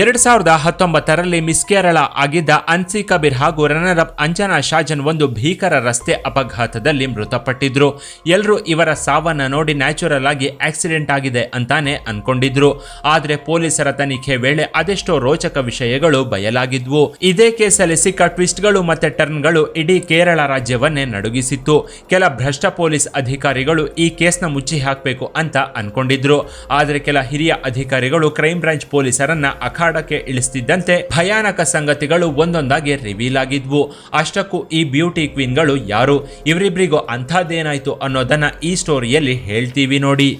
ಎರಡ್ ಸಾವಿರದ ಹತ್ತೊಂಬತ್ತರಲ್ಲಿ ಮಿಸ್ ಕೇರಳ ಆಗಿದ್ದ ಅನ್ಸಿ ಕಬೀರ್ ಹಾಗೂ ರನ್ನರ್ ಅಪ್ ಅಂಜನಾ ಶಾಜನ್ ಒಂದು ಭೀಕರ ರಸ್ತೆ ಅಪಘಾತದಲ್ಲಿ ಮೃತಪಟ್ಟಿದ್ರು. ಎಲ್ಲರೂ ಇವರ ಸಾವನ್ನ ನೋಡಿ ನ್ಯಾಚುರಲ್ ಆಗಿ ಆಕ್ಸಿಡೆಂಟ್ ಆಗಿದೆ ಅಂತಾನೆ ಅನ್ಕೊಂಡಿದ್ರು. ಆದ್ರೆ ಪೊಲೀಸರ ತನಿಖೆ ವೇಳೆ ಅದೆಷ್ಟೋ ರೋಚಕ ವಿಷಯಗಳು ಬಯಲಾಗಿದ್ವು. ಇದೇ ಕೇಸಲ್ಲಿ ಸಿಕ್ಕ ಟ್ವಿಸ್ಟ್ಗಳು ಮತ್ತೆ ಟರ್ನ್ಗಳು ಇಡೀ ಕೇರಳ ರಾಜ್ಯವನ್ನೇ ನಡುಗಿಸಿತ್ತು. ಕೆಲ ಭ್ರಷ್ಟ ಪೊಲೀಸ್ ಅಧಿಕಾರಿಗಳು ಈ ಕೇಸ್ನ ಮುಚ್ಚಿ ಹಾಕಬೇಕು ಅಂತ ಅನ್ಕೊಂಡಿದ್ರು. ಆದ್ರೆ ಕೆಲ ಹಿರಿಯ ಅಧಿಕಾರಿಗಳು ಕ್ರೈಮ್ ಬ್ರಾಂಚ್ ಪೊಲೀಸರನ್ನ ಅಖಾಡಕ್ಕೆ ಇಳಿಸ್ತಿದ್ದಂತೆ ಭಯಾನಕ ಸಂಗತಿಗಳು ಒಂದೊಂದಾಗಿ ರಿವೀಲ್ ಆಗಿದ್ವು. ಅಷ್ಟಕ್ಕೂ ಈ ಬ್ಯೂಟಿ ಕ್ವೀನ್ಗಳು ಯಾರು? ಇವರಿಬ್ರಿಗೂ ಅಂಥದ್ದೇನಾಯ್ತು ಅನ್ನೋದನ್ನ ಈ ಸ್ಟೋರಿಯಲ್ಲಿ ಹೇಳ್ತೀವಿ ನೋಡಿ.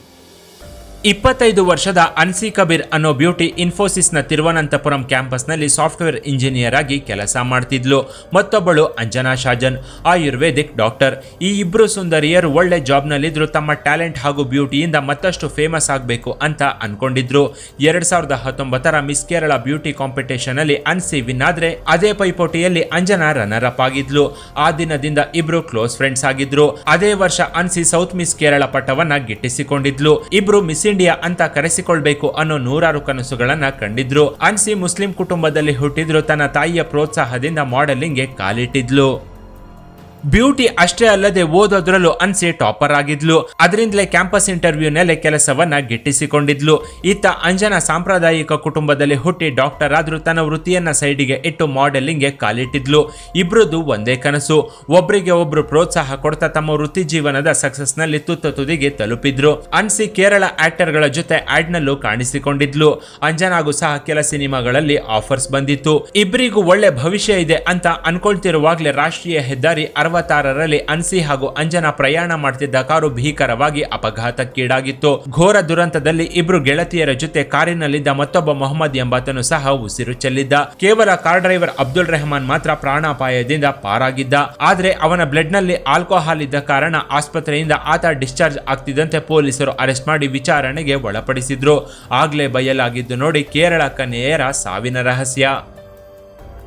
ಇಪ್ಪತ್ತೈದು ವರ್ಷದ ಅನ್ಸಿ ಕಬೀರ್ ಅನ್ನೋ ಬ್ಯೂಟಿ ಇನ್ಫೋಸಿಸ್ನ ತಿರುವನಂತಪುರಂ ಕ್ಯಾಂಪಸ್ನಲ್ಲಿ ಸಾಫ್ಟ್ವೇರ್ ಇಂಜಿನಿಯರ್ ಆಗಿ ಕೆಲಸ ಮಾಡ್ತಿದ್ಲು. ಮತ್ತೊಬ್ಬಳು ಅಂಜನಾ ಶಾಜನ್. ಆಯುರ್ವೇದಿಕ್ ಡಾಕ್ಟರ್. ಈ ಇಬ್ಬರು ಸುಂದರಿಯರು ಒಳ್ಳೆ ಜಾಬ್ನಲ್ಲಿದ್ರು ತಮ್ಮ ಟ್ಯಾಲೆಂಟ್ ಹಾಗೂ ಬ್ಯೂಟಿಯಿಂದ ಮತ್ತಷ್ಟು ಫೇಮಸ್ ಆಗಬೇಕು ಅಂತ ಅನ್ಕೊಂಡಿದ್ರು. ಎರಡು ಸಾವಿರದ ಹತ್ತೊಂಬತ್ತರ ಮಿಸ್ ಕೇರಳ ಬ್ಯೂಟಿ ಕಾಂಪಿಟೇಷನ್ ಅಲ್ಲಿ ಅನ್ಸಿ ವಿನ್ ಆದರೆ ಅದೇ ಪೈಪೋಟಿಯಲ್ಲಿ ಅಂಜನಾ ರನ್ನರ್ ಅಪ್ ಆಗಿದ್ಲು. ಆ ದಿನದಿಂದ ಇಬ್ರು ಕ್ಲೋಸ್ ಫ್ರೆಂಡ್ಸ್ ಆಗಿದ್ರು. ಅದೇ ವರ್ಷ ಅನ್ಸಿ ಸೌತ್ ಮಿಸ್ ಕೇರಳ ಪಟ್ಟವನ್ನ ಗಿಟ್ಟಿಸಿಕೊಂಡಿದ್ಲು. ಇಬ್ರು ಮಿಸ್ ಇಂಡಿಯಾ ಅಂತ ಕರೆಸಿಕೊಳ್ಬೇಕು ಅನ್ನೋ ನೂರಾರು ಕನಸುಗಳನ್ನ ಕಂಡಿದ್ರು. ಅನ್ಸಿ ಮುಸ್ಲಿಂ ಕುಟುಂಬದಲ್ಲಿ ಹುಟ್ಟಿದ್ರು ತನ್ನ ತಾಯಿಯ ಪ್ರೋತ್ಸಾಹದಿಂದ ಮಾಡೆಲಿಂಗ್ಗೆ ಕಾಲಿಟ್ಟಿದ್ಲು. ಬ್ಯೂಟಿ ಅಷ್ಟೇ ಅಲ್ಲದೆ ಓದೋದ್ರಲ್ಲೂ ಅನ್ಸಿ ಟಾಪರ್ ಆಗಿದ್ಲು. ಅದರಿಂದಲೇ ಕ್ಯಾಂಪಸ್ ಇಂಟರ್ವ್ಯೂನಲ್ಲೇ ಕೆಲಸವನ್ನ ಗಿಟ್ಟಿಸಿಕೊಂಡಿದ್ಲು. ಇತ್ತ ಅಂಜನಾ ಸಾಂಪ್ರದಾಯಿಕ ಕುಟುಂಬದಲ್ಲಿ ಹುಟ್ಟಿ ಡಾಕ್ಟರ್ ಆದ್ರೂ ತನ್ನ ವೃತ್ತಿಯನ್ನ ಸೈಡಿಗೆ ಇಟ್ಟು ಮಾಡೆಲಿಂಗ್ಗೆ ಕಾಲಿಟ್ಟಿದ್ಲು. ಇಬ್ರದ್ದು ಒಂದೇ ಕನಸು. ಒಬ್ರಿಗೆ ಒಬ್ರು ಪ್ರೋತ್ಸಾಹ ಕೊಡ್ತಾ ತಮ್ಮ ವೃತ್ತಿ ಜೀವನದ ಸಕ್ಸಸ್ನಲ್ಲಿ ತುತ್ತ ತುದಿಗೆ ತಲುಪಿದ್ರು. ಅನ್ಸಿ ಕೇರಳ ಆಕ್ಟರ್ಗಳ ಜೊತೆ ಆಡ್ ನಲ್ಲೂ ಕಾಣಿಸಿಕೊಂಡಿದ್ಲು ಅಂಜನಾಗೂ ಸಹ ಕೆಲ ಸಿನಿಮಾಗಳಲ್ಲಿ ಆಫರ್ಸ್ ಬಂದಿತ್ತು. ಇಬ್ಬರಿಗೂ ಒಳ್ಳೆ ಭವಿಷ್ಯ ಇದೆ ಅಂತ ಅನ್ಕೊಳ್ತಿರುವಾಗ್ಲೇ ರಾಷ್ಟ್ರೀಯ ಹೆದ್ದಾರಿ ಅರವತ್ತಾರರಲ್ಲಿ ಅನ್ಸಿ ಹಾಗೂ ಅಂಜನಾ ಪ್ರಯಾಣ ಮಾಡ್ತಿದ್ದ ಕಾರು ಭೀಕರವಾಗಿ ಅಪಘಾತಕ್ಕೀಡಾಗಿತ್ತು. ಘೋರ ದುರಂತದಲ್ಲಿ ಇಬ್ರು ಗೆಳತಿಯರ ಜೊತೆ ಕಾರಿನಲ್ಲಿದ್ದ ಮತ್ತೊಬ್ಬ ಮೊಹಮ್ಮದ್ ಎಂಬಾತನು ಸಹ ಉಸಿರು ಚೆಲ್ಲಿದ್ದ. ಕೇವಲ ಕಾರ್ ಡ್ರೈವರ್ ಅಬ್ದುಲ್ ರೆಹಮಾನ್ ಮಾತ್ರ ಪ್ರಾಣಾಪಾಯದಿಂದ ಪಾರಾಗಿದ್ದ. ಆದ್ರೆ ಅವನ ಬ್ಲಡ್ನಲ್ಲಿ ಆಲ್ಕೋಹಾಲ್ ಇದ್ದ ಕಾರಣ ಆಸ್ಪತ್ರೆಯಿಂದ ಆತ ಡಿಸ್ಚಾರ್ಜ್ ಆಗ್ತಿದ್ದಂತೆ ಪೊಲೀಸರು ಅರೆಸ್ಟ್ ಮಾಡಿ ವಿಚಾರಣೆಗೆ ಒಳಪಡಿಸಿದ್ರು. ಆಗ್ಲೇ ಬಯಲಾಗಿದ್ದು ನೋಡಿ ಕೇರಳ ಕನ್ಯೆಯರ ಸಾವಿನ ರಹಸ್ಯ.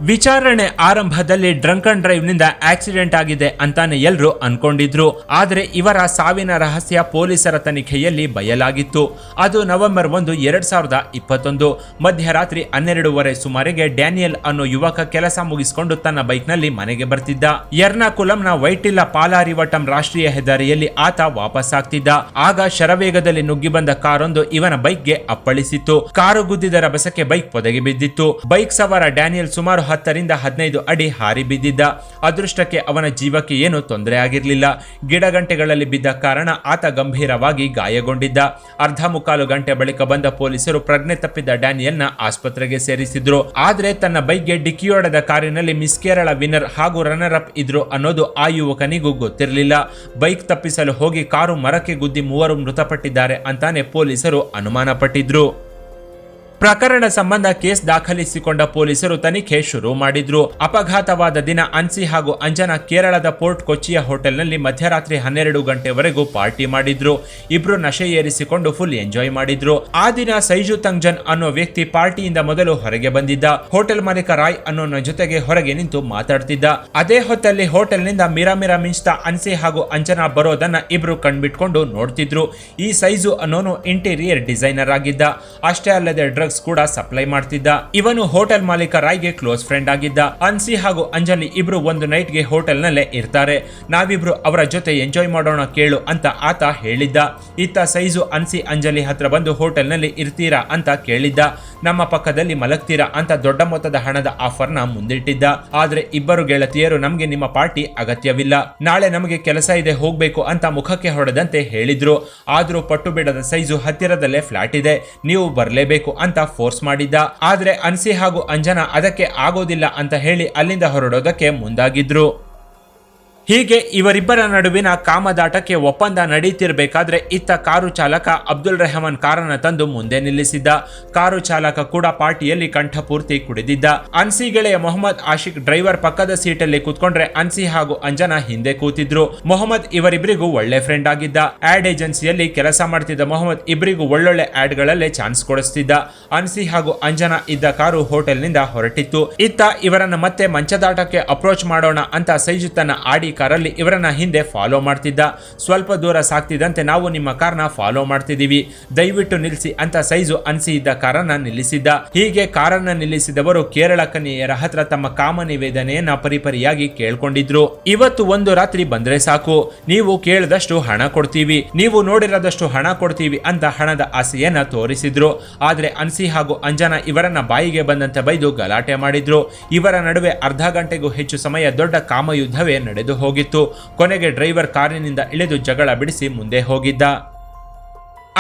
ವಿಚಾರಣೆ ಆರಂಭದಲ್ಲಿ ಡ್ರಂಕ್ ಅಂಡ್ ಡ್ರೈವ್ನಿಂದ ಆಕ್ಸಿಡೆಂಟ್ ಆಗಿದೆ ಅಂತಾನೆ ಎಲ್ಲರೂ ಅನ್ಕೊಂಡಿದ್ರು. ಆದ್ರೆ ಇವರ ಸಾವಿನ ರಹಸ್ಯ ಪೊಲೀಸರ ತನಿಖೆಯಲ್ಲಿ ಬಯಲಾಗಿತ್ತು. ಅದು ನವೆಂಬರ್ ಒಂದು, ಎರಡ್ ಸಾವಿರದ ಇಪ್ಪತ್ತೊಂದು. ಮಧ್ಯರಾತ್ರಿ ಹನ್ನೆರಡೂವರೆ ಸುಮಾರಿಗೆ ಡ್ಯಾನಿಯಲ್ ಅನ್ನೋ ಯುವಕ ಕೆಲಸ ಮುಗಿಸಿಕೊಂಡು ತನ್ನ ಬೈಕ್ನಲ್ಲಿ ಮನೆಗೆ ಬರ್ತಿದ್ದ. ಎರ್ನಾಕುಲಂನ ವೈಟಿಲ್ಲ ಪಾಲಾರಿವಟಂ ರಾಷ್ಟ್ರೀಯ ಹೆದ್ದಾರಿಯಲ್ಲಿ ಆತ ವಾಪಸ್ ಆಗ್ತಿದ್ದ. ಆಗ ಶರವೇಗದಲ್ಲಿ ನುಗ್ಗಿ ಬಂದ ಕಾರೊಂದು ಇವನ ಬೈಕ್ಗೆ ಅಪ್ಪಳಿಸಿತ್ತು. ಕಾರು ಗುದ್ದಿದ ರಭಸಕ್ಕೆ ಬೈಕ್ ಪೊದೆಗೆ ಬಿದ್ದಿತ್ತು. ಬೈಕ್ ಸವಾರ ಡ್ಯಾನಿಯಲ್ ಸುಮಾರು ಹತ್ತರಿಂದ ಹದಿನೈದು ಅಡಿ ಹಾರಿ ಬಿದ್ದಿದ್ದ. ಅದೃಷ್ಟಕ್ಕೆ ಅವನ ಜೀವಕ್ಕೆ ಏನೂ ತೊಂದರೆ ಆಗಿರಲಿಲ್ಲ. ಗಿಡಗಂಟೆಗಳಲ್ಲಿ ಬಿದ್ದ ಕಾರಣ ಆತ ಗಂಭೀರವಾಗಿ ಗಾಯಗೊಂಡಿದ್ದ. ಅರ್ಧ ಮುಕ್ಕಾಲು ಗಂಟೆ ಬಳಿಕ ಬಂದ ಪೊಲೀಸರು ಪ್ರಜ್ಞೆ ತಪ್ಪಿದ್ದ ಡ್ಯಾನಿಯಲ್ನ ಆಸ್ಪತ್ರೆಗೆ ಸೇರಿಸಿದ್ರು. ಆದರೆ ತನ್ನ ಬೈಕ್ಗೆ ಡಿಕ್ಕಿಯೊಡೆದ ಕಾರಿನಲ್ಲಿ ಮಿಸ್ ಕೇರಳ ವಿನ್ನರ್ ಹಾಗೂ ರನ್ನರ್ ಅಪ್ ಇದ್ರು ಅನ್ನೋದು ಆ ಯುವಕನಿಗೂ ಗೊತ್ತಿರಲಿಲ್ಲ. ಬೈಕ್ ತಪ್ಪಿಸಲು ಹೋಗಿ ಕಾರು ಮರಕ್ಕೆ ಗುದ್ದಿ ಮೂವರು ಮೃತಪಟ್ಟಿದ್ದಾರೆ ಅಂತಾನೆ ಪೊಲೀಸರು ಅನುಮಾನ ಪಟ್ಟಿದ್ರು ಪ್ರಕರಣ ಸಂಬಂಧ ಕೇಸ್ ದಾಖಲಿಸಿಕೊಂಡ ಪೊಲೀಸರು ತನಿಖೆ ಶುರು ಮಾಡಿದ್ರು. ಅಪಘಾತವಾದ ದಿನ ಅನ್ಸಿ ಹಾಗೂ ಅಂಜನಾ ಕೇರಳದ ಪೋರ್ಟ್ ಕೊಚ್ಚಿಯ ಹೋಟೆಲ್ನಲ್ಲಿ ಮಧ್ಯರಾತ್ರಿ ಹನ್ನೆರಡು ಗಂಟೆವರೆಗೂ ಪಾರ್ಟಿ ಮಾಡಿದ್ರು. ಇಬ್ರು ನಶೆ ಏರಿಸಿಕೊಂಡು ಫುಲ್ ಎಂಜಾಯ್ ಮಾಡಿದ್ರು. ಆ ದಿನ ಸೈಜು ತಂಗ್ಜನ್ ಅನ್ನೋ ವ್ಯಕ್ತಿ ಪಾರ್ಟಿಯಿಂದ ಮೊದಲು ಹೊರಗೆ ಬಂದಿದ್ದ. ಹೋಟೆಲ್ ಮಾಲೀಕ ರಾಯ್ ಅನ್ನೋನ ಜೊತೆಗೆ ಹೊರಗೆ ನಿಂತು ಮಾತಾಡ್ತಿದ್ದ. ಅದೇ ಹೊತ್ತಲ್ಲಿ ಹೋಟೆಲ್ನಿಂದ ಮಿರಾ ಮಿರಾ ಮಿಂಚ್ತಾ ಅನ್ಸಿ ಹಾಗೂ ಅಂಜನಾ ಬರೋದನ್ನ ಇಬ್ರು ಕಣ್ಬಿಟ್ಕೊಂಡು ನೋಡ್ತಿದ್ರು. ಈ ಸೈಜು ಅನ್ನೋನು ಇಂಟೀರಿಯರ್ ಡಿಸೈನರ್ ಆಗಿದ್ದ. ಅಷ್ಟೇ ಅಲ್ಲದೆ ಡ್ರಗ್ಸ್ ಕೂಡ ಸಪ್ಲೈ ಮಾಡ್ತಿದ್ದ. ಇವನು ಹೋಟೆಲ್ ಮಾಲೀಕ ರಾಯ್ಗೆ ಕ್ಲೋಸ್ ಫ್ರೆಂಡ್ ಆಗಿದ್ದ. ಅನ್ಸಿ ಹಾಗೂ ಅಂಜಲಿ ಇಬ್ರು ಒಂದು ನೈಟ್ಗೆ ಹೋಟೆಲ್ ನಲ್ಲೇ ಇರ್ತಾರೆ. ನಾವಿಬ್ರು ಅವರ ಜೊತೆ ಎಂಜಾಯ್ ಮಾಡೋಣ ಕೇಳು ಅಂತ ಆತ ಹೇಳಿದ್ದ. ಇತ್ತ ಸೈಜು ಅನ್ಸಿ ಅಂಜಲಿ ಹತ್ರ ಬಂದು ಹೋಟೆಲ್ನಲ್ಲಿ ಇರ್ತೀರಾ ಅಂತ ಕೇಳಿದ್ದ. ನಮ್ಮ ಪಕ್ಕದಲ್ಲಿ ಮಲಗ್ತೀರಾ ಅಂತ ದೊಡ್ಡ ಮೊತ್ತದ ಹಣದ ಆಫರ್ನ ಮುಂದಿಟ್ಟಿದ್ದ. ಆದ್ರೆ ಇಬ್ಬರು ಗೆಳತಿಯರು ನಮಗೆ ನಿಮ್ಮ ಪಾರ್ಟಿ ಅಗತ್ಯವಿಲ್ಲ. ನಾಳೆ ನಮಗೆ ಕೆಲಸ ಇದೆ, ಹೋಗ್ಬೇಕು ಅಂತ ಮುಖಕ್ಕೆ ಹೊಡೆದಂತೆ ಹೇಳಿದ್ರು. ಆದ್ರೂ ಪಟ್ಟು ಬಿಡದ ಸೈಜು ಹತ್ತಿರದಲ್ಲೇ ಫ್ಲಾಟ್ ಇದೆ. ನೀವು ಬರಲೇಬೇಕು ಅಂತ ಫೋರ್ಸ್ ಮಾಡಿದ್ದ. ಆದ್ರೆ ಅನ್ಸಿ ಹಾಗೂ ಅಂಜನಾ ಅದಕ್ಕೆ ಆಗೋದಿಲ್ಲ ಅಂತ ಹೇಳಿ ಅಲ್ಲಿಂದ ಹೊರಡೋದಕ್ಕೆ ಮುಂದಾಗಿದ್ರು. ಹೀಗೆ ಇವರಿಬ್ಬರ ನಡುವಿನ ಕಾಮದಾಟಕ್ಕೆ ಒಪ್ಪಂದ ನಡೀತಿರ್ಬೇಕಾದ್ರೆ ಇತ್ತ ಕಾರು ಚಾಲಕ ಅಬ್ದುಲ್ ರೆಹಮಾನ್ ಕಾರನ್ನ ತಂದು ಮುಂದೆ ನಿಲ್ಲಿಸಿದ್ದ. ಕಾರು ಚಾಲಕ ಕೂಡ ಪಾರ್ಟಿಯಲ್ಲಿ ಕಂಠಪೂರ್ತಿ ಕುಡಿದಿದ್ದ. ಅನ್ಸಿ ಗೆಳೆಯ ಮೊಹಮ್ಮದ್ ಆಶಿಕ್ ಡ್ರೈವರ್ ಪಕ್ಕದ ಸೀಟಲ್ಲಿ ಕೂತ್ಕೊಂಡ್ರೆ ಅನ್ಸಿ ಹಾಗೂ ಅಂಜನಾ ಹಿಂದೆ ಕೂತಿದ್ರು. ಮೊಹಮ್ಮದ್ ಇವರಿಬ್ಬರಿಗೂ ಒಳ್ಳೆ ಫ್ರೆಂಡ್ ಆಗಿದ್ದ. ಆಡ್ ಏಜೆನ್ಸಿಯಲ್ಲಿ ಕೆಲಸ ಮಾಡ್ತಿದ್ದ ಮೊಹಮ್ಮದ್ ಇಬ್ಬರಿಗೂ ಒಳ್ಳೊಳ್ಳೆ ಆಡ್ ಗಳಲ್ಲೇ ಚಾನ್ಸ್ ಕೊಡಿಸ್ತಿದ್ದ. ಅನ್ಸಿ ಹಾಗೂ ಅಂಜನಾ ಇದ್ದ ಕಾರು ಹೋಟೆಲ್ನಿಂದ ಹೊರಟಿತ್ತು. ಇತ್ತ ಇವರನ್ನ ಮತ್ತೆ ಮಂಚದಾಟಕ್ಕೆ ಅಪ್ರೋಚ್ ಮಾಡೋಣ ಅಂತ ಸೈಜು ತನ್ನ ಆಡಿ ಕಾರಲ್ಲಿ ಇವರನ್ನ ಹಿಂದೆ ಫಾಲೋ ಮಾಡ್ತಿದ್ದ. ಸ್ವಲ್ಪ ದೂರ ಸಾಕ್ತಿದ್ದಂತೆ ನಾವು ನಿಮ್ಮ ಕಾರ್ನ ಫಾಲೋ ಮಾಡ್ತಿದ್ದೀವಿ. ದಯವಿಟ್ಟು ನಿಲ್ಲಿಸಿ ಅಂತ ಸೈಜು ಅನ್ಸಿ ಇದ್ದ ಕಾರನ್ನ ನಿಲ್ಲಿಸಿದ್ದ. ಹೀಗೆ ಕಾರನ್ನ ನಿಲ್ಲಿಸಿದವರು ಕೇರಳ ಕನ್ಯೆಯರ ಹತ್ರ ತಮ್ಮ ಕಾಮ ನಿವೇದನೆಯನ್ನ ಪರಿಪರಿಯಾಗಿ ಕೇಳ್ಕೊಂಡಿದ್ರು. ಇವತ್ತು ಒಂದು ರಾತ್ರಿ ಬಂದ್ರೆ ಸಾಕು. ನೀವು ಕೇಳಿದಷ್ಟು ಹಣ ಕೊಡ್ತೀವಿ. ನೀವು ನೋಡಿರದಷ್ಟು ಹಣ ಕೊಡ್ತೀವಿ ಅಂತ ಹಣದ ಆಸೆಯನ್ನ ತೋರಿಸಿದ್ರು. ಆದ್ರೆ ಅನ್ಸಿ ಹಾಗೂ ಅಂಜನಾ ಇವರನ್ನ ಬಾಯಿಗೆ ಬಂದಂತೆ ಬೈದು ಗಲಾಟೆ ಮಾಡಿದ್ರು. ಇವರ ನಡುವೆ ಅರ್ಧ ಗಂಟೆಗೂ ಹೆಚ್ಚು ಸಮಯ ದೊಡ್ಡ ಕಾಮಯುದ್ಧವೇ ನಡೆದು ಹೋಗಿತ್ತು ಕೊನೆಗೆ ಡ್ರೈವರ್ ಕಾರಿನಿಂದ ಇಳಿದು ಜಗಳ ಬಿಡಿಸಿ ಮುಂದೆ ಹೋಗಿದ್ದ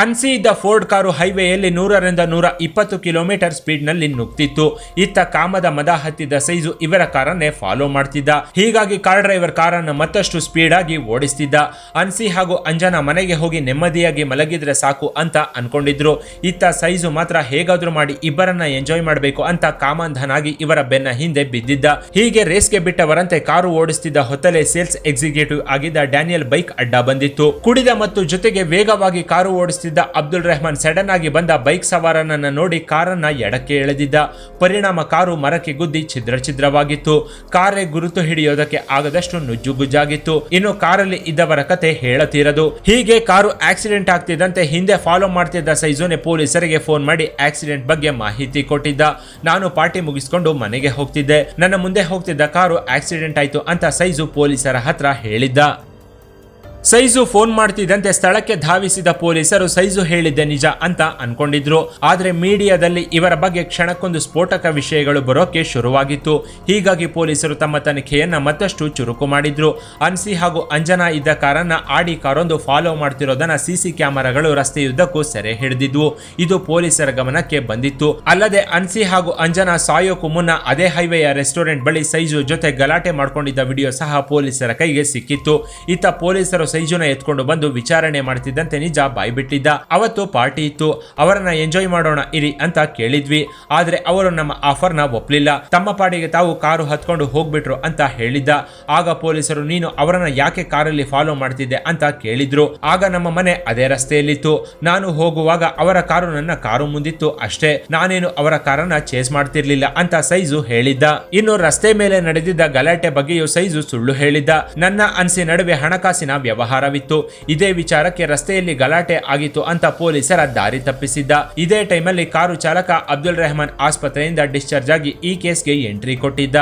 ಅನ್ಸಿ ಇದ್ದ ಫೋರ್ಡ್ ಕಾರು ಹೈವೇಯಲ್ಲಿ ನೂರರಿಂದ ನೂರ ಇಪ್ಪತ್ತು ಕಿಲೋಮೀಟರ್ ಸ್ಪೀಡ್ನಲ್ಲಿ ನುಗ್ತಿತ್ತು. ಇತ್ತ ಕಾಮದ ಮದ ಹತ್ತಿದ್ದ ಸೈಜು ಇವರ ಕಾರನ್ನೇ ಫಾಲೋ ಮಾಡ್ತಿದ್ದ. ಹೀಗಾಗಿ ಕಾರ್ ಡ್ರೈವರ್ ಕಾರನ್ನು ಮತ್ತಷ್ಟು ಸ್ಪೀಡ್ ಆಗಿ ಓಡಿಸ್ತಿದ್ದ. ಅನ್ಸಿ ಹಾಗೂ ಅಂಜನಾ ಮನೆಗೆ ಹೋಗಿ ನೆಮ್ಮದಿಯಾಗಿ ಮಲಗಿದ್ರೆ ಸಾಕು ಅಂತ ಅನ್ಕೊಂಡಿದ್ರು. ಇತ್ತ ಸೈಜು ಮಾತ್ರ ಹೇಗಾದ್ರೂ ಮಾಡಿ ಇಬ್ಬರನ್ನ ಎಂಜಾಯ್ ಮಾಡಬೇಕು ಅಂತ ಕಾಮಂಧನಾಗಿ ಇವರ ಬೆನ್ನ ಹಿಂದೆ ಬಿದ್ದಿದ್ದ. ಹೀಗೆ ರೇಸ್ಗೆ ಬಿಟ್ಟವರಂತೆ ಕಾರು ಓಡಿಸ್ತಿದ್ದ ಹೊತ್ತಲೇ ಸೇಲ್ಸ್ ಎಕ್ಸಿಕ್ಯೂಟಿವ್ ಆಗಿದ್ದ ಡ್ಯಾನಿಯಲ್ ಬೈಕ್ ಅಡ್ಡ ಬಂದಿತ್ತು. ಕುಡಿದ ಮತ್ತು ಜೊತೆಗೆ ವೇಗವಾಗಿ ಕಾರು ಓಡಿಸ್ತಿದ್ದ ಅಬ್ದುಲ್ ರೆಹಮಾನ್ ಸಡನ್ ಆಗಿ ಬಂದ ಬೈಕ್ ಸವಾರನನ್ನ ನೋಡಿ ಕಾರನ್ನ ಎಡಕ್ಕೆ ಎಳೆದಿದ್ದ. ಪರಿಣಾಮ ಕಾರು ಮರಕ್ಕೆ ಗುದ್ದಿ ಛಿದ್ರ ಛಿದ್ರವಾಗಿತ್ತು. ಕಾರೇ ಗುರುತು ಹಿಡಿಯೋದಕ್ಕೆ ಆಗದಷ್ಟು ನುಜ್ಜುಗುಜ್ಜಾಗಿತ್ತು. ಇನ್ನು ಕಾರಲ್ಲಿ ಇದ್ದವರ ಕತೆ ಹೇಳತೀರದು. ಹೀಗೆ ಕಾರು ಆಕ್ಸಿಡೆಂಟ್ ಆಗ್ತಿದ್ದಂತೆ ಹಿಂದೆ ಫಾಲೋ ಮಾಡ್ತಿದ್ದ ಸೈಜೋನೆ ಪೊಲೀಸರಿಗೆ ಫೋನ್ ಮಾಡಿ ಆಕ್ಸಿಡೆಂಟ್ ಬಗ್ಗೆ ಮಾಹಿತಿ ಕೊಟ್ಟಿದ್ದ. ನಾನು ಪಾರ್ಟಿ ಮುಗಿಸ್ಕೊಂಡು ಮನೆಗೆ ಹೋಗ್ತಿದ್ದೆ. ನನ್ನ ಮುಂದೆ ಹೋಗ್ತಿದ್ದ ಕಾರು ಆಕ್ಸಿಡೆಂಟ್ ಆಯ್ತು ಅಂತ ಸೈಜು ಪೊಲೀಸರ ಹತ್ರ ಹೇಳಿದ್ದ. ಸೈಜು ಫೋನ್ ಮಾಡ್ತಿದ್ದಂತೆ ಸ್ಥಳಕ್ಕೆ ಧಾವಿಸಿದ ಪೊಲೀಸರು ಸೈಜು ಹೇಳಿದ್ದೆ ನಿಜ ಅಂತ ಅನ್ಕೊಂಡಿದ್ರು. ಆದ್ರೆ ಮೀಡಿಯಾದಲ್ಲಿ ಇವರ ಬಗ್ಗೆ ಕ್ಷಣಕ್ಕೊಂದು ಸ್ಫೋಟಕ ವಿಷಯಗಳು ಬರೋಕೆ ಶುರುವಾಗಿತ್ತು. ಹೀಗಾಗಿ ಪೊಲೀಸರು ತಮ್ಮ ತನಿಖೆಯನ್ನ ಮತ್ತಷ್ಟು ಚುರುಕು ಮಾಡಿದ್ರು. ಅನ್ಸಿ ಹಾಗೂ ಅಂಜನಾ ಇದ್ದ ಕಾರನ್ನ ಆಡಿ ಕಾರೊಂದು ಫಾಲೋ ಮಾಡ್ತಿರೋದನ್ನ ಸಿಸಿ ಕ್ಯಾಮೆರಾಗಳು ರಸ್ತೆಯುದ್ದಕ್ಕೂ ಸೆರೆ ಹಿಡಿದಿದ್ವು. ಇದು ಪೊಲೀಸರ ಗಮನಕ್ಕೆ ಬಂದಿತ್ತು. ಅಲ್ಲದೆ ಅನ್ಸಿ ಹಾಗೂ ಅಂಜನಾ ಸಾಯೋಕು ಮುನ್ನ ಅದೇ ಹೈವೇಯ ರೆಸ್ಟೋರೆಂಟ್ ಬಳಿ ಸೈಜು ಜೊತೆ ಗಲಾಟೆ ಮಾಡ್ಕೊಂಡಿದ್ದ ವಿಡಿಯೋ ಸಹ ಪೊಲೀಸರ ಕೈಗೆ ಸಿಕ್ಕಿತ್ತು. ಇತ್ತ ಪೊಲೀಸರು ಸೈಜುನ ಎತ್ಕೊಂಡು ಬಂದು ವಿಚಾರಣೆ ಮಾಡ್ತಿದ್ದಂತೆ ನಿಜ ಬಾಯ್ಬಿಟ್ಟಿದ್ದ. ಅವತ್ತು ಪಾರ್ಟಿ ಇತ್ತು. ಅವರನ್ನ ಎಂಜಾಯ್ ಮಾಡೋಣ ಇರಿ ಅಂತ ಕೇಳಿದ್ವಿ. ಆದ್ರೆ ಅವರು ನಮ್ಮ ಆಫರ್ನ ಒಪ್ಲಿಲ್ಲ. ತಮ್ಮ ಪಾಡಿಗೆ ತಾವು ಕಾರು ಹತ್ಕೊಂಡು ಹೋಗ್ಬಿಟ್ರು ಅಂತ ಹೇಳಿದ್ದ. ಆಗ ಪೊಲೀಸರು, ನೀನು ಅವರನ್ನ ಯಾಕೆ ಕಾರಲ್ಲಿ ಫಾಲೋ ಮಾಡ್ತಿದ್ದೆ? ಅಂತ ಕೇಳಿದ್ರು. ಆಗ ನಮ್ಮ ಮನೆ ಅದೇ ರಸ್ತೆಯಲ್ಲಿತ್ತು. ನಾನು ಹೋಗುವಾಗ ಅವರ ಕಾರು ನನ್ನ ಕಾರು ಮುಂದಿತ್ತು ಅಷ್ಟೇ. ನಾನೇನು ಅವರ ಕಾರನ್ನ ಚೇಸ್ ಮಾಡ್ತಿರ್ಲಿಲ್ಲ ಅಂತ ಸೈಜು ಹೇಳಿದ್ದ. ಇನ್ನು ರಸ್ತೆ ಮೇಲೆ ನಡೆದಿದ್ದ ಗಲಾಟೆ ಬಗ್ಗೆಯೂ ಸೈಜು ಸುಳ್ಳು ಹೇಳಿದ್ದ. ನನ್ನ ಅನಿಸಿ ನಡುವೆ ಹಣಕಾಸಿನ ವ್ಯವಹಾರವಿತ್ತು. ಇದೇ ವಿಚಾರಕ್ಕೆ ರಸ್ತೆಯಲ್ಲಿ ಗಲಾಟೆ ಆಗಿತ್ತು ಅಂತ ಪೊಲೀಸರ ದಾರಿ ತಪ್ಪಿಸಿದ್ದ. ಇದೇ ಟೈಮಲ್ಲಿ ಕಾರು ಚಾಲಕ ಅಬ್ದುಲ್ ರೆಹಮಾನ್ ಆಸ್ಪತ್ರೆಯಿಂದ ಡಿಸ್ಚಾರ್ಜ್ ಆಗಿ ಈ ಕೇಸ್ಗೆ ಎಂಟ್ರಿ ಕೊಟ್ಟಿದ್ದ.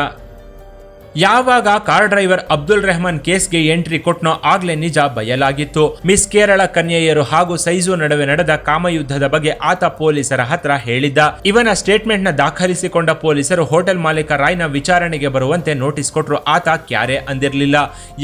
ಯಾವಾಗ ಕಾರ್ ಡ್ರೈವರ್ ಅಬ್ದುಲ್ ರೆಹಮಾನ್ ಕೇಸ್ಗೆ ಎಂಟ್ರಿ ಕೊಟ್ನೋ ಆಗ್ಲೇ ನಿಜ ಬಯಲಾಗಿತ್ತು. ಮಿಸ್ ಕೇರಳ ಕನ್ಯೆಯರು ಹಾಗೂ ಸೈಜು ನಡುವೆ ನಡೆದ ಕಾಮಯುದ್ಧದ ಬಗ್ಗೆ ಆತ ಪೊಲೀಸರ ಹತ್ರ ಹೇಳಿದ್ದ. ಇವನ ಸ್ಟೇಟ್ಮೆಂಟ್ ದಾಖಲಿಸಿಕೊಂಡ ಪೊಲೀಸರು ಹೋಟೆಲ್ ಮಾಲೀಕ ರಾಯ್ನ ವಿಚಾರಣೆಗೆ ಬರುವಂತೆ ನೋಟಿಸ್ ಕೊಟ್ಟರು ಆತ ಕ್ಯಾರೆ ಅಂದಿರಲಿಲ್ಲ.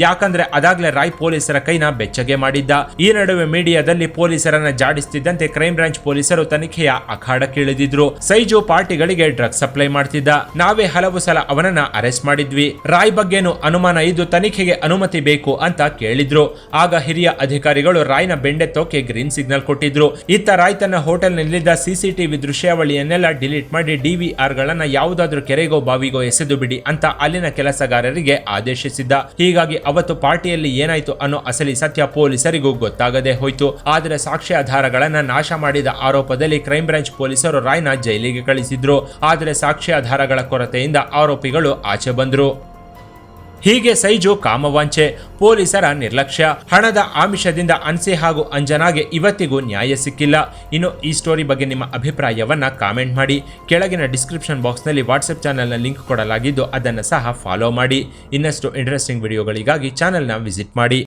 ಯಾಕಂದ್ರೆ ಅದಾಗ್ಲೇ ರಾಯ್ ಪೊಲೀಸರ ಕೈನ ಬೆಚ್ಚಗೆ ಮಾಡಿದ್ದ. ಈ ನಡುವೆ ಮೀಡಿಯಾದಲ್ಲಿ ಪೊಲೀಸರನ್ನ ಜಾಡಿಸ್ತಿದ್ದಂತೆ ಕ್ರೈಮ್ ಬ್ರಾಂಚ್ ಪೊಲೀಸರು ತನಿಖೆಯ ಅಖಾಡಕ್ಕಿಳಿದಿದ್ರು ಸೈಜು ಪಾರ್ಟಿಗಳಿಗೆ ಡ್ರಗ್ಸ್ ಸಪ್ಲೈ ಮಾಡ್ತಿದ್ದ. ನಾವೇ ಹಲವು ಸಲ ಅವನನ್ನ ಅರೆಸ್ಟ್ ಮಾಡಿದ್ವಿ. ರಾಯ್ ಬಗ್ಗೆನೂ ಅನುಮಾನ ಇದ್ದು ತನಿಖೆಗೆ ಅನುಮತಿ ಬೇಕು ಅಂತ ಕೇಳಿದ್ರು. ಆಗ ಹಿರಿಯ ಅಧಿಕಾರಿಗಳು ರಾಯ್ನ ಬೆಂಡೆತ್ತೋಕೆ ಗ್ರೀನ್ ಸಿಗ್ನಲ್ ಕೊಟ್ಟಿದ್ರು. ಇತ್ತ ರಾಯ್ ತನ್ನ ಹೋಟೆಲ್ನಲ್ಲಿದ್ದ ಸಿಸಿಟಿವಿ ದೃಶ್ಯಾವಳಿಯನ್ನೆಲ್ಲ ಡಿಲೀಟ್ ಮಾಡಿ ಡಿವಿಆರ್ ಗಳನ್ನ ಯಾವುದಾದ್ರೂ ಕೆರೆಗೋ ಬಾವಿಗೋ ಎಸೆದು ಬಿಡಿ ಅಂತ ಅಲ್ಲಿನ ಕೆಲಸಗಾರರಿಗೆ ಆದೇಶಿಸಿದ್ದ. ಹೀಗಾಗಿ ಅವತ್ತು ಪಾರ್ಟಿಯಲ್ಲಿ ಏನಾಯ್ತು ಅನ್ನೋ ಅಸಲಿ ಸತ್ಯ ಪೊಲೀಸರಿಗೂ ಗೊತ್ತಾಗದೆ ಹೋಯ್ತು. ಆದರೆ ಸಾಕ್ಷ್ಯಾಧಾರಗಳನ್ನ ನಾಶ ಮಾಡಿದ ಆರೋಪದಲ್ಲಿ ಕ್ರೈಮ್ ಬ್ರಾಂಚ್ ಪೊಲೀಸರು ರಾಯ್ನ ಜೈಲಿಗೆ ಕಳಿಸಿದ್ರು. ಆದರೆ ಸಾಕ್ಷ್ಯಾಧಾರಗಳ ಕೊರತೆಯಿಂದ ಆರೋಪಿಗಳು ಆಚೆ ಬಂದ್ರು. ಹೀಗೆ ಸೈಜು ಕಾಮವಾಂಚೆ ಪೊಲೀಸರ ನಿರ್ಲಕ್ಷ್ಯ, ಹಣದ ಆಮಿಷದಿಂದ ಅನ್ಸೆ ಹಾಗೂ ಅಂಜನಾಗೆ ಇವತ್ತಿಗೂ ನ್ಯಾಯ ಸಿಕ್ಕಿಲ್ಲ. ಇನ್ನು ಈ ಸ್ಟೋರಿ ಬಗ್ಗೆ ನಿಮ್ಮ ಅಭಿಪ್ರಾಯವನ್ನ ಕಾಮೆಂಟ್ ಮಾಡಿ. ಕೆಳಗಿನ ಡಿಸ್ಕ್ರಿಪ್ಷನ್ ಬಾಕ್ಸ್ನಲ್ಲಿ ವಾಟ್ಸಪ್ ಚಾನೆಲ್ನ ಲಿಂಕ್ ಕೊಡಲಾಗಿದ್ದು ಅದನ್ನು ಸಹ ಫಾಲೋ ಮಾಡಿ. ಇನ್ನಷ್ಟು ಇಂಟ್ರೆಸ್ಟಿಂಗ್ ವಿಡಿಯೋಗಳಿಗಾಗಿ ಚಾನೆಲ್ನ ವಿಸಿಟ್ ಮಾಡಿ.